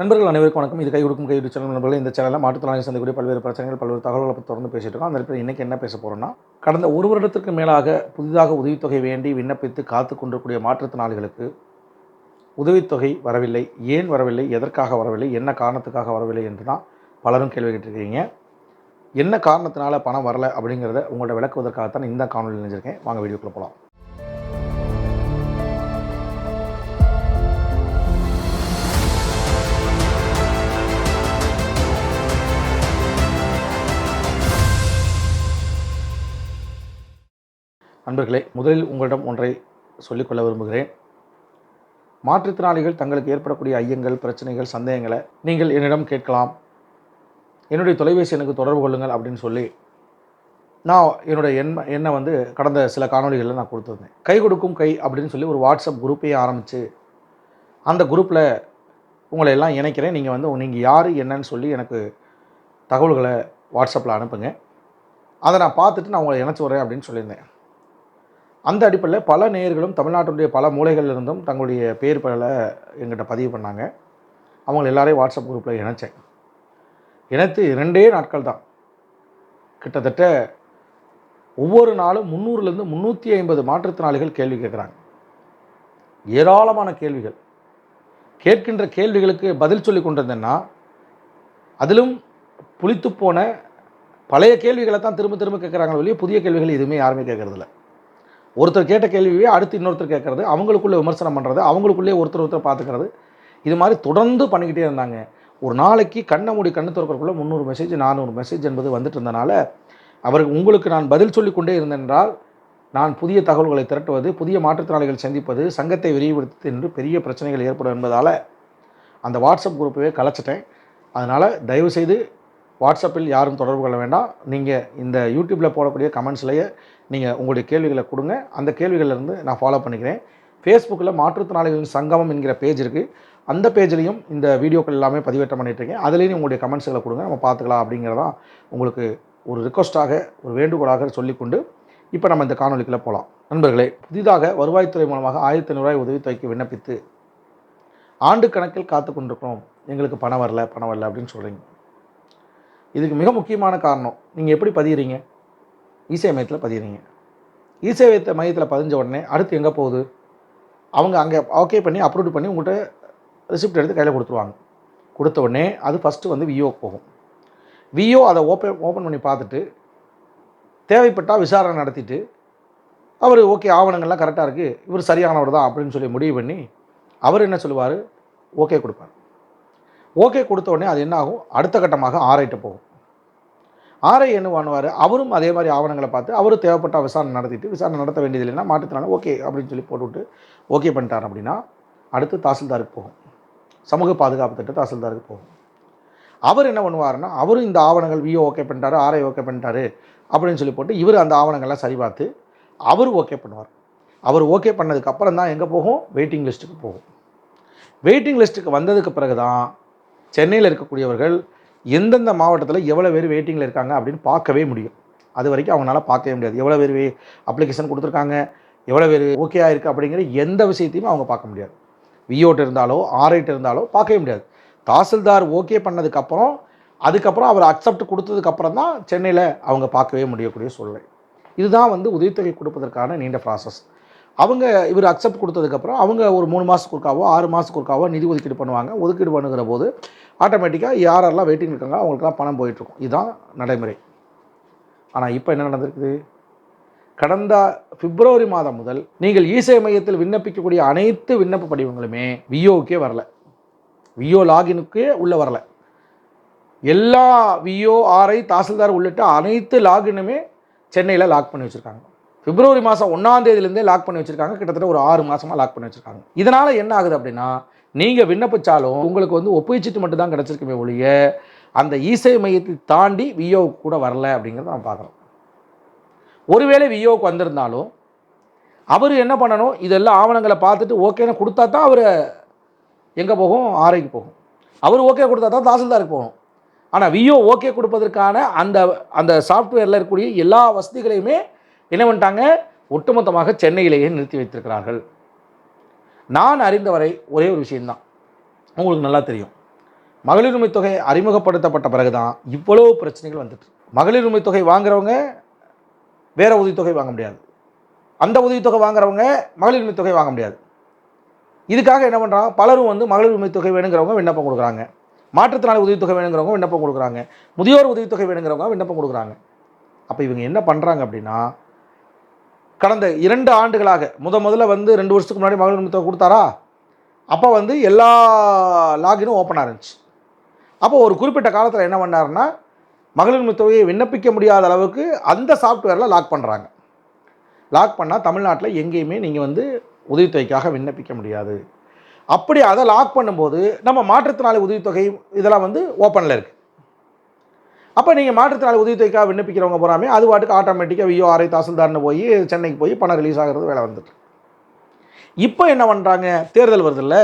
நண்பர்கள் அனைவருக்கும் வணக்கம். இது கை கொடுக்கும் கைவிடு சேனல் நண்பர்கள். இந்த சேனலில் மாற்றுத்திறனாளி சந்திக்கக்கூடிய பல்வேறு பிரச்சனைகள் பல்வேறு தகவல்களை பற்றி தொடர்ந்து பேசிட்டு இருக்கோம். அந்த இடத்துல இன்றைக்கி என்ன பேச போகிறோம்னா கடந்த ஒரு வருடத்திற்கு மேலாக புதிதாக உதவித்தொகை வேண்டி விண்ணப்பித்து காத்து கொண்டிருக்கூடிய மாற்றுத்திறனாளிகளுக்கு உதவித்தொகை வரவில்லை. ஏன் வரவில்லை? எதற்காக வரவில்லை? என்ன காரணத்துக்காக வரவில்லை என்று தான் பலரும் கேள்வி கேட்டிருக்கீங்க. என்ன காரணத்தினால பணம் வரலை அப்படிங்கிறத உங்கள்கிட்ட விளக்குவதற்காகத்தான் இந்த காணொலி நினைஞ்சிருக்கேன் வாங்க வீடியோக்குள்ளே போகலாம் நண்பர்களே முதலில் உங்களிடம் ஒன்றை சொல்லிக்கொள்ள விரும்புகிறேன். மாற்றுத்திறனாளிகள் தங்களுக்கு ஏற்படக்கூடிய ஐயங்கள் பிரச்சனைகள் சந்தேகங்களை நீங்கள் என்னிடம் கேட்கலாம். என்னுடைய தொலைபேசி எனக்கு தொடர்பு கொள்ளுங்கள் அப்படின்னு சொல்லி நான் என்னுடைய எண் எண்ணை வந்து கடந்த சில காணொலிகளில் நான் கொடுத்துருந்தேன். கை கொடுக்கும் கை அப்படின்னு சொல்லி ஒரு வாட்ஸ்அப் குரூப்பையே ஆரம்பித்து அந்த குரூப்பில் உங்களை எல்லாம் இணைக்கிறேன். நீங்கள் வந்து நீங்கள் யார் என்னன்னு சொல்லி எனக்கு தகவல்களை வாட்ஸ்அப்பில் அனுப்புங்க. அதை நான் பார்த்துட்டு நான் உங்களை இணைச்சி வரேன் அப்படின்னு சொல்லியிருந்தேன். அந்த அடிப்படையில் பல நேயர்களும் தமிழ்நாட்டினுடைய பல மூலைகளில் இருந்தும் தங்களுடைய பேர் பல எங்கிட்ட பதிவு பண்ணாங்க. அவங்க எல்லாரையும் வாட்ஸ்அப் குரூப்பில் இணைச்சேன். இணைத்து இரண்டே நாட்கள் தான். கிட்டத்தட்ட ஒவ்வொரு நாளும் முந்நூறுலேருந்து முந்நூற்றி ஐம்பது மாற்றுத்திறனாளிகள் கேள்வி கேட்குறாங்க. ஏராளமான கேள்விகள். கேட்கின்ற கேள்விகளுக்கு பதில் சொல்லி கொண்டிருந்தேன்னா அதிலும் புளித்து போன பழைய கேள்விகளை தான் திரும்ப திரும்ப கேட்குறாங்களே வெளியே புதிய கேள்விகள் எதுவுமே யாருமே கேட்குறதில்ல. ஒருத்தர் கேட்ட கேள்வியை அடுத்து இன்னொருத்தர் கேட்குறது அவங்களுக்குள்ளே விமர்சனம் பண்ணுறது அவங்களுக்குள்ளே ஒருத்தர் ஒருத்தர் பார்த்துக்கிறது. இது மாதிரி தொடர்ந்து பண்ணிக்கிட்டே இருந்தாங்க. ஒரு நாளைக்கு கண்ணை மூடி கண்ணு திறக்கிறக்குள்ளே முந்நூறு மெசேஜ் நானூறு மெசேஜ் என்பது வந்துட்டு இருந்தனால அவருக்கு உங்களுக்கு நான் பதில் சொல்லிக் கொண்டே இருந்தென்றால் நான் புதிய தகவல்களை திரட்டுவது புதிய மாற்றுத்திறனாளிகள் சந்திப்பது சங்கத்தை விரிவுபடுத்து என்று பெரிய பிரச்சனைகள் ஏற்படும் என்பதால் அந்த வாட்ஸ்அப் குரூப்பவே கலைச்சிட்டேன். அதனால் தயவுசெய்து வாட்ஸ்அப்பில் யாரும் தொடர்பு கொள்ள வேண்டாம். நீங்கள் இந்த யூடியூப்பில் போடக்கூடிய கமெண்ட்ஸ்லேயே நீங்கள் உங்களுடைய கேள்விகளை கொடுங்க. அந்த கேள்விகளிலிருந்து நான் ஃபாலோ பண்ணிக்கிறேன். ஃபேஸ்புக்கில் மாற்றுத்திறனாளிகளின் சங்கமம் என்கிற பேஜ் இருக்குது அந்த பேஜ்லேயும் இந்த வீடியோக்கள் எல்லாமே பதிவேற்றம் பண்ணிட்டு அதுலேயும் உங்களுடைய கமெண்ட்ஸ்களை கொடுங்க. நம்ம பார்த்துக்கலாம் அப்படிங்கிறதான் உங்களுக்கு ஒரு ரிக்வஸ்ட்டாக ஒரு வேண்டுகோளாக சொல்லிக்கொண்டு இப்போ நம்ம இந்த காணொலிக்குள்ளே போகலாம் நண்பர்களே புதிதாக வருவாய்த்துறை மூலமாக ஆயிரத்தி ஐநூறுரூவாய் உதவித்தொகைக்கு விண்ணப்பித்து ஆண்டு கணக்கில் காத்து கொண்டிருக்கிறோம். எங்களுக்கு பணம் வரல பணம் வரல அப்படின்னு சொல்கிறீங்க இதுக்கு மிக முக்கியமான காரணம் நீங்கள் எப்படி பதிகிறீங்க இசை மையத்தில் பதிகிறீங்க இசேவை மையத்தில் பதிஞ்ச உடனே அடுத்து எங்கே போகுது? அவங்க அங்கே ஓகே பண்ணி அப்ரூவ் பண்ணி உங்கள்கிட்ட ரிசிப்ட் எடுத்து கையில் கொடுத்துருவாங்க. கொடுத்த உடனே அது ஃபஸ்ட்டு வந்து விஓ போகும். விஓ அதை ஓப்பன் ஓப்பன் பண்ணி பார்த்துட்டு தேவைப்பட்டால் விசாரணை நடத்திட்டு அவர் ஓகே ஆவணங்கள்லாம் கரெக்டாக இருக்குது இவர் சரியானவர் தான் அப்படின்னு சொல்லி முடிவு பண்ணி அவர் என்ன சொல்லுவார்? ஓகே கொடுப்பார். ஓகே கொடுத்த உடனே அது என்ன ஆகும் அடுத்த கட்டமாக ஆர்ஐட்டு போகும். ஆர்ஐ என்ன பண்ணுவார் அவரும் அதே மாதிரி ஆவணங்களை பார்த்து அவரும் தேவைப்பட்ட விசாரணை நடத்திட்டு விசாரணை நடத்த வேண்டியது இல்லைன்னா ஓகே அப்படின்னு சொல்லி போட்டுவிட்டு ஓகே பண்ணிட்டார் அப்படின்னா அடுத்து தாசில்தாருக்கு போகும். சமூக பாதுகாப்பு திட்டம் தாசில்தாருக்கு போகும். அவர் என்ன பண்ணுவார்னா அவரும் இந்த ஆவணங்கள் விஓ ஓகே பண்ணிட்டாரு ஆர்ஐ ஓகே பண்ணிட்டாரு அப்படின்னு சொல்லி போட்டு இவர் அந்த ஆவணங்கள்லாம் சரி பார்த்து அவர் ஓகே பண்ணுவார். அவர் ஓகே பண்ணதுக்கப்புறம் தான் எங்கே போகும்? வெயிட்டிங் லிஸ்ட்டுக்கு போகும். வெயிட்டிங் லிஸ்ட்டுக்கு வந்ததுக்கு பிறகு தான் சென்னையில் இருக்கக்கூடியவர்கள் எந்தெந்த மாவட்டத்தில் எவ்வளோ பேர் வெயிட்டிங்கில் இருக்காங்க அப்படின்னு பார்க்கவே முடியும். அது வரைக்கும் அவங்களால பார்க்கவே முடியாது. எவ்வளோ பேர் அப்ளிகேஷன் கொடுத்துருக்காங்க எவ்வளோ பேர் ஓகே ஆயிருக்கு அப்படிங்கிற எந்த விஷயத்தையுமே அவங்க பார்க்க முடியாது. விஓட்டு இருந்தாலோ ஆர்ஐட்டு இருந்தாலோ பார்க்கவே முடியாது. தாசில்தார் ஓகே பண்ணதுக்கப்புறம் அதுக்கப்புறம் அவர் அக்செப்ட் கொடுத்ததுக்கப்புறம் தான் சென்னையில் அவங்க பார்க்கவே முடியக்கூடிய சூழ்நிலை. இதுதான் வந்து உதவித்தொகை கொடுப்பதற்கான நீண்ட ப்ராசஸ் அவங்க இவர் அக்செப்ட் கொடுத்ததுக்கப்புறம் அவங்க ஒரு மூணு மாதத்துக்கு ஒருக்காவோ ஆறு மாதத்துக்கு ஒருக்காவோ நிதி ஒதுக்கீடு பண்ணுவாங்க. ஒதுக்கீடு பண்ணுகிற போது ஆட்டோமேட்டிக்காக யாரெல்லாம் வெயிட்டிங் இருக்காங்க அவங்களுக்குலாம் பணம் போயிட்டுருக்கும். இதுதான் நடைமுறை. ஆனால் இப்போ என்ன நடந்திருக்குது? கடந்த பிப்ரவரி மாதம் முதல் நீங்கள் இசை மையத்தில் விண்ணப்பிக்கக்கூடிய அனைத்து விண்ணப்ப படிவங்களுமே விஓக்கே வரல. விஓ லாகினுக்கே உள்ளே வரல. எல்லா விஓ ஆர்ஐ தாசில்தார் உள்ளிட்ட அனைத்து லாகினுமே சென்னையில் லாக் பண்ணி வச்சுருக்காங்க. பிப்ரவரி மாதம் ஒன்றாம் தேதியிலேருந்தே லாக் பண்ணி வச்சுருக்காங்க. கிட்டத்தட்ட ஒரு ஆறு மாதமாக லாக் பண்ணி வச்சுருக்காங்க. இதனால் என்ன ஆகுது அப்படின்னா நீங்கள் விண்ணப்பிச்சாலும் உங்களுக்கு வந்து ஒப்புவிச்சிட்டு மட்டும் தான் கிடச்சிருக்குமே ஒழிய அந்த இசை மையத்தை தாண்டி விஓ கூட வரல அப்படிங்கிறத நான் பார்க்குறோம் ஒருவேளை விஓவுக்கு வந்திருந்தாலும் அவர் என்ன பண்ணணும்? இதெல்லாம் ஆவணங்களை பார்த்துட்டு ஓகேன்னு கொடுத்தா தான் அவர் எங்கே போகும்? ஆரைக்கு போகும். அவர் ஓகே கொடுத்தா தான் தாசில்தாருக்கு போகணும். ஆனால் விஓ ஓகே கொடுப்பதற்கான அந்த அந்த சாஃப்ட்வேரில் இருக்கக்கூடிய எல்லா வசதிகளையுமே என்ன பண்ணிட்டாங்க? ஒட்டுமொத்தமாக சென்னையிலேயே நிறுத்தி வைத்திருக்கிறார்கள். நான் அறிந்தவரை ஒரே ஒரு விஷயம்தான். உங்களுக்கு நல்லா தெரியும். மகளிர் உரிமை தொகை அறிமுகப்படுத்தப்பட்ட பிறகு தான் இவ்வளோ பிரச்சனைகள் வந்துட்டு மகளிர் உரிமை தொகை வாங்குறவங்க வேற உதவித்தொகை வாங்க முடியாது. அந்த உதவித்தொகை வாங்குறவங்க மகளிர் உரிமை தொகை வாங்க முடியாது. இதுக்காக என்ன பண்ணுறாங்க பலரும் வந்து மகளிர் உரிமை தொகை வேணுங்கிறவங்க விண்ணப்பம் கொடுக்குறாங்க. மாற்றுத்திறனாளி உதவித்தொகை வேணுங்கிறவங்க விண்ணப்பம் கொடுக்குறாங்க. முதியோர் உதவித்தொகை வேணுங்கிறவங்க விண்ணப்பம் கொடுக்குறாங்க. அப்போ இவங்க என்ன பண்ணுறாங்க அப்படின்னா கடந்த இரண்டு ஆண்டுகளாக முத முதல்ல வந்து ரெண்டு வருஷத்துக்கு முன்னாடி மகளிர் உரிமை கொடுத்தாரா? அப்போ வந்து எல்லா லாகினும் ஓப்பனாக இருந்துச்சு. அப்போ ஒரு குறிப்பிட்ட காலத்தில் என்ன பண்ணாருன்னா மகளிர் உரிமை தொகையை விண்ணப்பிக்க முடியாத அளவுக்கு அந்த சாஃப்ட்வேரில் லாக் பண்ணுறாங்க லாக் பண்ணால் தமிழ்நாட்டில் எங்கேயுமே நீங்கள் வந்து உதவித்தொகைக்காக விண்ணப்பிக்க முடியாது. அப்படி அதை லாக் பண்ணும்போது நம்ம மாற்றுத்திறனாளி உதவித்தொகை இதெல்லாம் வந்து ஓப்பனில் இருக்குது அப்போ நீங்கள் மாற்றுத்திறனாளி உதவித்தொகைக்காக விண்ணப்பிக்கிறவங்க போகிறாமே அது பாட்டுக்கு ஆட்டோமேட்டிக்காக விஓ ஆர்ஐ தாசில்தார்னு போய் சென்னைக்கு போய் பணம் ரிலீஸ் ஆகிறது வேலை வந்துட்டு. இப்போ என்ன பண்ணுறாங்க தேர்தல் வருதுல்ல.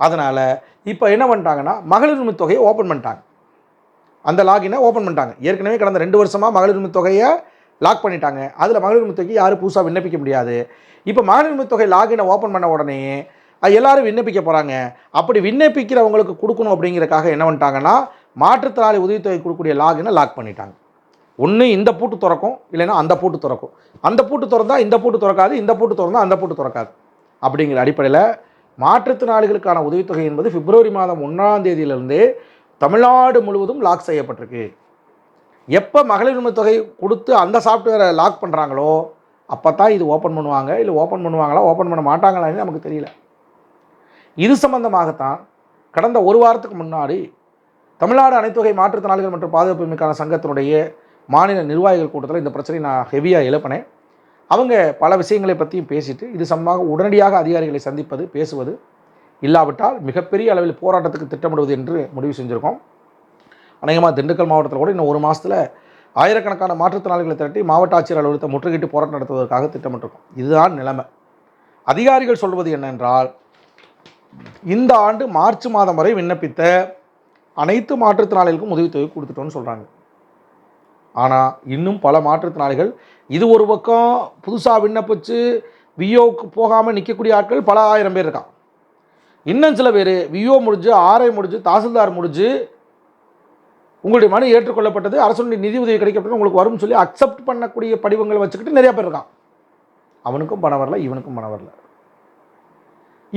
அதனால் இப்போ என்ன பண்ணிட்டாங்கன்னா மகளிர் உரிமை தொகையை ஓப்பன் பண்ணிட்டாங்க. அந்த லாகினை ஓப்பன் பண்ணிட்டாங்க. ஏற்கனவே கடந்த ரெண்டு வருஷமாக மகளிர் உரிமை தொகையை லாக் பண்ணிட்டாங்க. அதில் மகளிர் உரிமை தொகைக்கு யாரும் புதுசாக விண்ணப்பிக்க முடியாது. இப்போ மகளிர் உரிமை தொகை லாகினை ஓப்பன் பண்ண உடனே அது எல்லாரும் விண்ணப்பிக்க போகிறாங்க அப்படி விண்ணப்பிக்கிறவங்களுக்கு கொடுக்கணும் அப்படிங்கிறக்காக என்ன பண்ணிட்டாங்கன்னா மாற்றுத்திறனாளி உதவித்தொகை கொடுக்கக்கூடிய லாகினை லாக் பண்ணிட்டாங்க. ஒன்று இந்த பூட்டு திறக்கும் இல்லைன்னா அந்த பூட்டு திறக்கும். அந்த பூட்டு திறந்தால் இந்த பூட்டு திறக்காது இந்த பூட்டு திறந்தால் அந்த பூட்டு திறக்காது. அப்படிங்கிற அடிப்படையில் மாற்றுத்திறனாளிகளுக்கான உதவித்தொகை என்பது பிப்ரவரி மாதம் ஒன்றாம் தேதியிலிருந்தே தமிழ்நாடு முழுவதும் லாக் செய்யப்பட்டிருக்கு. எப்போ மகளிர் உரிமை தொகை கொடுத்து அந்த சாஃப்ட்வேரை லாக் பண்ணுறாங்களோ அப்போ தான் இது ஓப்பன் பண்ணுவாங்க. இல்லை ஓப்பன் பண்ணுவாங்களா ஓப்பன் பண்ண மாட்டாங்களான்னு நமக்கு தெரியல. இது சம்பந்தமாகத்தான் கடந்த ஒரு வாரத்துக்கு முன்னாடி தமிழ்நாடு அனைத்துவகை மாற்றுத்திறனாளிகள் மற்றும் பாதுகாப்புமைக்கான சங்கத்தினுடைய மாநில நிர்வாகிகள் கூட்டத்தில் இந்த பிரச்சனையை நான் ஹெவியாக எழுப்பினேன். அவங்க பல விஷயங்களை பற்றியும் பேசிட்டு இது சம்பந்தமாக உடனடியாக அதிகாரிகளை சந்திப்பது பேசுவது இல்லாவிட்டால் மிகப்பெரிய அளவில் போராட்டத்துக்கு திட்டமிடுவது என்று முடிவு செஞ்சுருக்கோம். அநேகமாக திண்டுக்கல் மாவட்டத்தில் கூட இன்னும் ஒரு மாதத்தில் ஆயிரக்கணக்கான மாற்றுத்திறனாளிகளை திரட்டி மாவட்ட ஆட்சியர் அலுவலகத்தை முற்றுகையிட்டு போராட்டம் நடத்துவதற்காக திட்டமிட்டிருக்கோம். இதுதான் நிலைமை. அதிகாரிகள் சொல்வது என்னென்றால் இந்த ஆண்டு மார்ச் மாதம் வரை விண்ணப்பித்த அனைத்து மாற்றுத்திறனாளிகளுக்கும் உதவித்தொகை கொடுத்துட்டோன்னு சொல்கிறாங்க ஆனால் இன்னும் பல மாற்றுத்திறனாளிகள் இது ஒரு பக்கம் புதுசாக விண்ணப்பிச்சு விஓக்கு போகாமல் நிற்கக்கூடிய ஆட்கள் பல ஆயிரம் பேர் இருக்கான் இன்னும் சில பேர் விஓ முடிஞ்சு ஆர்ஐ முடிஞ்சு தாசில்தார் முடிஞ்சு உங்களுடைய மனு ஏற்றுக்கொள்ளப்பட்டது அரசுடைய நிதி உதவி கிடைக்கப்பட்டு உங்களுக்கு வரும்னு சொல்லி அக்செப்ட் பண்ணக்கூடிய படிவங்களை வச்சுக்கிட்டு நிறையா பேர் இருக்கான் அவனுக்கும் பணம் வரல இவனுக்கும் பணம் வரல.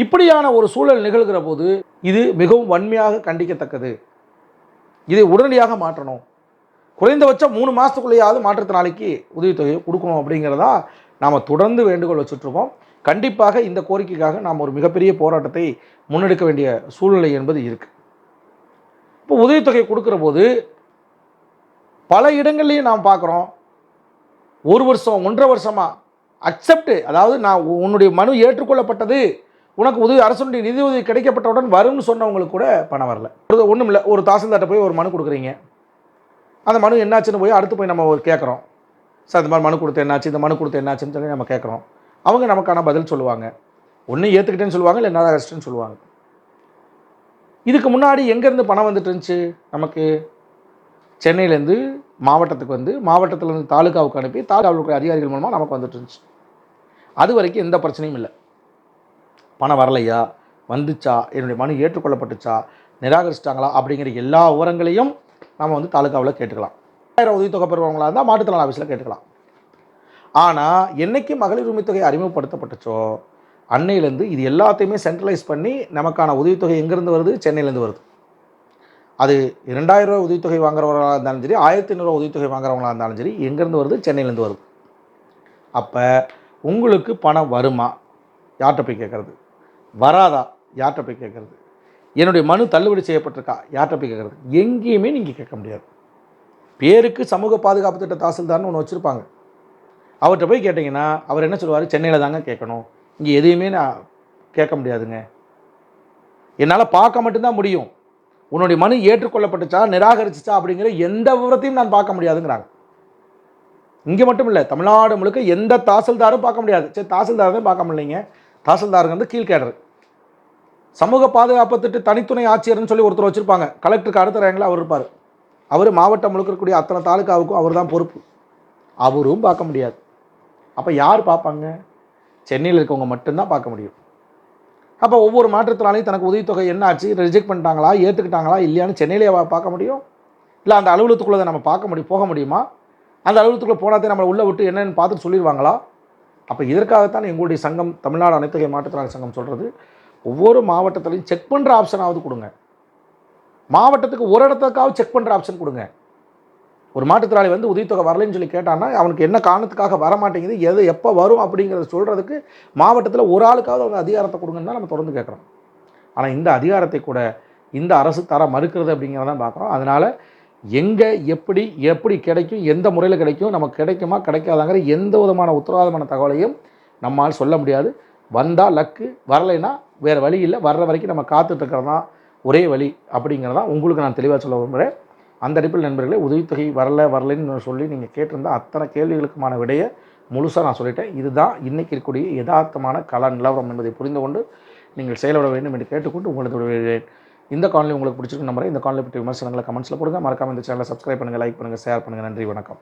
இப்படியான ஒரு சூழல் நிகழ்கிற போது இது மிகவும் வன்மையாக கண்டிக்கத்தக்கது. இதை உடனடியாக மாற்றணும். குறைந்தபட்சம் மூணு மாதத்துக்குள்ளேயாவது மாற்றுத்திறனாளிக்கு உதவித்தொகையை கொடுக்கணும் அப்படிங்கிறதா நாம் தொடர்ந்து வேண்டுகோள் வச்சுட்ருக்கோம் கண்டிப்பாக இந்த கோரிக்கைக்காக நாம் ஒரு மிகப்பெரிய போராட்டத்தை முன்னெடுக்க வேண்டிய சூழ்நிலை என்பது இருக்குது இப்போ உதவித்தொகை கொடுக்குற போது பல இடங்கள்லையும் நாம் பார்க்குறோம். ஒரு வருஷம் ஒன்றரை வருஷமாக அக்செப்ட் அதாவது நான் உன்னுடைய மனு ஏற்றுக்கொள்ளப்பட்டது. உனக்கு உதவி அரசுடைய நிதி உதவி கிடைக்கப்பட்டவுடன் வரும்னு சொன்னவங்களுக்கு கூட பணம் வரல. ஒரு ஒன்றும் இல்லை ஒரு தாசில்தார்ட்ட போய் ஒரு மனு கொடுக்குறீங்க. அந்த மனு என்னாச்சுன்னு போய் அடுத்து போய் நம்ம ஒரு கேட்குறோம். சார் இந்த மாதிரி மனு கொடுத்து என்னாச்சு இந்த மனு கொடுத்து என்னாச்சுன்னு சொல்லி நம்ம கேட்குறோம். அவங்க நமக்கான பதில் சொல்லுவாங்க. ஒன்று ஏற்றுக்கிட்டேன்னு சொல்லுவாங்க இல்லை நிராகரிச்சிட்டேன்னு சொல்லுவாங்க. இதுக்கு முன்னாடி எங்கேருந்து பணம் வந்துட்டு இருந்துச்சு? நமக்கு சென்னையிலேருந்து மாவட்டத்துக்கு வந்து மாவட்டத்திலேருந்து தாலுகாவுக்கு அனுப்பி தாலுகாவில் இருக்கிற அதிகாரிகள் மூலமாக நமக்கு வந்துட்டு இருந்துச்சு. அது வரைக்கும் எந்த பிரச்சனையும் இல்லை. பணம் வரலையா? வந்துச்சா? என்னுடைய மனு ஏற்றுக்கொள்ளப்பட்டுச்சா? நிராகரிச்சிட்டாங்களா? அப்படிங்கிற எல்லா விவரங்களையும் நம்ம வந்து தாலுகாவில் கேட்டுக்கலாம். ஆயிரம் உதவித்தொகை பெறுவங்களாக இருந்தால் மாட்டுத்திறன் ஆஃபீஸில் கேட்டுக்கலாம். ஆனால் என்னைக்கு மகளிர் உரிமைத்தொகை அறிமுகப்படுத்தப்பட்டுச்சோ அன்னையிலேருந்து இது எல்லாத்தையுமே சென்ட்ரலைஸ் பண்ணி நமக்கான உதவித்தொகை எங்கேருந்து வருது? சென்னையிலேருந்து வருது. அது இரண்டாயிரம் ரூபா உதவித்தொகை வாங்குறவங்களாக இருந்தாலும் சரி ஆயிரத்தி ஐநூறுரூவா உதவித்தொகை வாங்குறவங்களா இருந்தாலும் சரி எங்கேருந்து வருது? சென்னையிலேருந்து வருது. அப்போ உங்களுக்கு பணம் வருமா? யார்கிட்ட போய் கேட்குறது வராதா? யார்கிட்ட போய் கேட்குறது? என்னுடைய மனு தள்ளுபடி செய்யப்பட்டிருக்கா? யார்கிட்ட போய் கேட்குறது? எங்கேயுமே நீங்கள் கேட்க முடியாது. பேருக்கு சமூக பாதுகாப்பு திட்ட தாசில்தார்னு ஒன்று வச்சுருப்பாங்க. அவர்கிட்ட போய் கேட்டிங்கன்னா அவர் என்ன சொல்லுவார்? சென்னையில் தாங்க கேட்கணும். இங்கே எதையுமே நான் கேட்க முடியாதுங்க. என்னால் பார்க்க மட்டும்தான் முடியும். உன்னுடைய மனு ஏற்றுக்கொள்ளப்பட்டுச்சா நிராகரிச்சிச்சா அப்படிங்கிற எந்த விவரத்தையும் நான் பார்க்க முடியாதுங்கிறாங்க. இங்கே மட்டும் இல்லை தமிழ்நாடு முழுக்க எந்த தாசில்தாரும் பார்க்க முடியாது. சரி தாசில்தார் தான் பார்க்க முடியலைங்க தாசில்தாருங்க வந்து கீழ்கேடர். சமூக பாதுகாப்பு திட்ட தனித்துணை ஆட்சியர்னு சொல்லி ஒருத்தர் வச்சுருப்பாங்க. கலெக்டருக்கு அடுத்த ரேங்கில் அவர் இருப்பார். அவர் மாவட்டம் முழுக்க இருக்கக்கூடிய அத்தனை தாலுக்காவுக்கும் அவர் தான் பொறுப்பு. அவரும் பார்க்க முடியாது. அப்போ யார் பார்ப்பாங்க? சென்னையில் இருக்கவங்க மட்டும்தான் பார்க்க முடியும். அப்போ ஒவ்வொரு மாற்றுத்திறனாலையும் தனக்கு உதவித்தொகை என்ன ஆச்சு? ரிஜெக்ட் பண்ணிட்டாங்களா? ஏற்றுக்கிட்டாங்களா இல்லையான்னு சென்னையிலே பார்க்க முடியும். இல்லை அந்த அலுவலகத்துக்குள்ளே நம்ம பார்க்க முடியும். போக முடியுமா? அந்த அலுவலகத்துக்குள்ளே போனாதே நம்மளை உள்ளே விட்டு என்னென்னு பார்த்துட்டு சொல்லிடுவாங்களா? அப்போ இதற்காகத்தான் எங்களுடைய சங்கம் தமிழ்நாடு அனைத்து மாற்றுத்திறனாளி சங்கம் சொல்கிறது ஒவ்வொரு மாவட்டத்திலையும் செக் பண்ணுற ஆப்ஷனாவது கொடுங்க. மாவட்டத்துக்கு ஒரு இடத்துக்காவது செக் பண்ணுற ஆப்ஷன் கொடுங்க. ஒரு மாற்றுத்திறனாளி வந்து உதவித்தொகை வரலைன்னு சொல்லி கேட்டான்னா அவனுக்கு என்ன காரணத்துக்காக வர மாட்டேங்குது எது எப்போ வரும் அப்படிங்கிறத சொல்கிறதுக்கு மாவட்டத்தில் ஒரு ஆளுக்காவது அவங்க அதிகாரத்தை கொடுங்கன்னு தான் நம்ம தொடர்ந்து கேட்குறோம். ஆனால் இந்த அதிகாரத்தை கூட இந்த அரசு தர மறுக்கிறது அப்படிங்கிறதான் பார்க்குறோம். அதனால் எங்கே எப்படி எப்படி கிடைக்கும் எந்த முறையில் கிடைக்கும் நமக்கு கிடைக்குமா கிடைக்காதாங்கிற எந்த விதமான உத்தரவாதமான தகவலையும் நம்மால் சொல்ல முடியாது. வந்தால் லக்கு வரலைன்னா வேறு வழி இல்லை. வர்ற வரைக்கும் நம்ம காத்துட்டுருக்கறது தான் ஒரே வழி அப்படிங்கிறதா உங்களுக்கு நான் தெளிவாக சொல்ல விரும்புகிறேன் அந்த அடிப்பில் நண்பர்களே உதவித்தொகை வரல வரலைன்னு சொல்லி நீங்கள் கேட்டிருந்தால் அத்தனை கேள்விகளுக்குமான விடையை முழுசாக நான் சொல்லிட்டேன். இதுதான் இன்றைக்கி இருக்கக்கூடிய யதார்த்தமான கல நிலவரம் என்பதை புரிந்து கொண்டு நீங்கள் செயல்பட வேண்டும் என்று கேட்டுக்கொண்டு உங்களுக்கு விடுகிறேன் இந்த காணொலி உங்களுக்கு பிடிச்சிருக்கு நம்புறேன். இந்த காணொலி பற்றி விமர்சனங்களை கமெண்ட்ஸில் கொடுங்க மறக்காம இந்த சேனலை சப்ஸ்கிரைப் பண்ணுங்கள் லைக் பண்ணுங்கள் ஷேர் பண்ணுங்கள் நன்றி வணக்கம்.